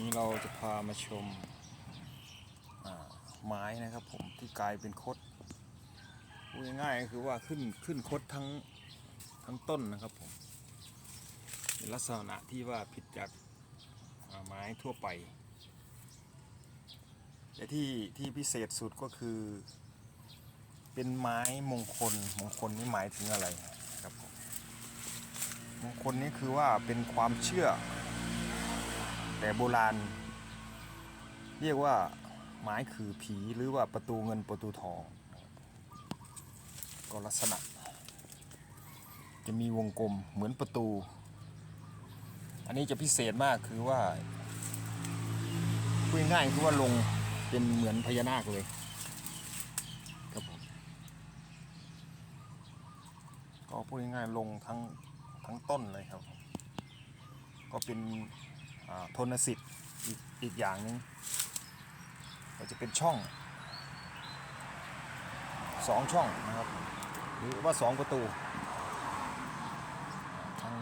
นี้เราจะพามาชมไม้นะครับผมที่กลายเป็นคดพูดง่ายๆก็คือว่าขึ้นขึ้นคดทั้งทั้งต้นนะครับผมเป็นลักษณะที่ว่าผิดจากไม้ทั่วไปแต่ที่ที่พิเศษสุดก็คือ เป็นไม้มงคลมงคลนี่หมายถึงอะไรครับผมมงคลนี่คือว่าเป็นความเชื่อ แต่โบราณ เรียกว่าไม้คือผีหรือว่าประตูเงินประตูทอง ก็ลักษณะ จะมีวงกลมเหมือนประตู อันนี้จะพิเศษมากคือว่าพูดง่ายคือว่าลงเป็นเหมือนพญานาคเลยครับผมก็พูดง่ายๆลงทั้งทั้งต้นเลยครับ ก็เป็น ทนสิทธิ์อีกอย่างหนึงก็จะเป็นช่องสองช่องนะครับ หรือว่าสองประตูอ่าง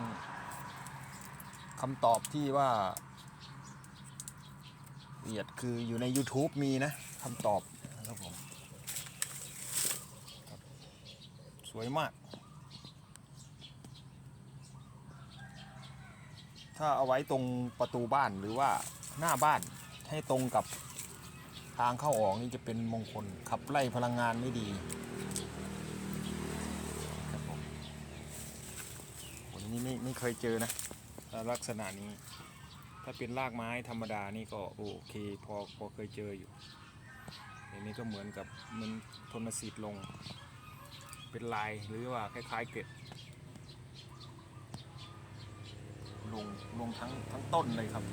คำตอบที่ว่าละเอียดคืออยู่ใน YouTube มีนะคำตอบนะครับผมครับสวยมาก ถ้าเอาไว้ตรงประตูบ้านหรือว่าหน้าบ้านให้ตรงกับทางเข้าออกนี่จะเป็นมงคลขับไล่พลังงานไม่ดีครับผมวันนี้ไม่ไม่เคยเจอนะลักษณะนี้ ถ้าเป็นรากไม้ธรรมดานี่ก็โอเคพอพอเคยเจออยู่อันนี้ก็เหมือนกับมันทนสีดลง เป็นลายหรือว่าคล้ายๆเกล็ด ลงลงทั้งทั้งต้นเลยครับ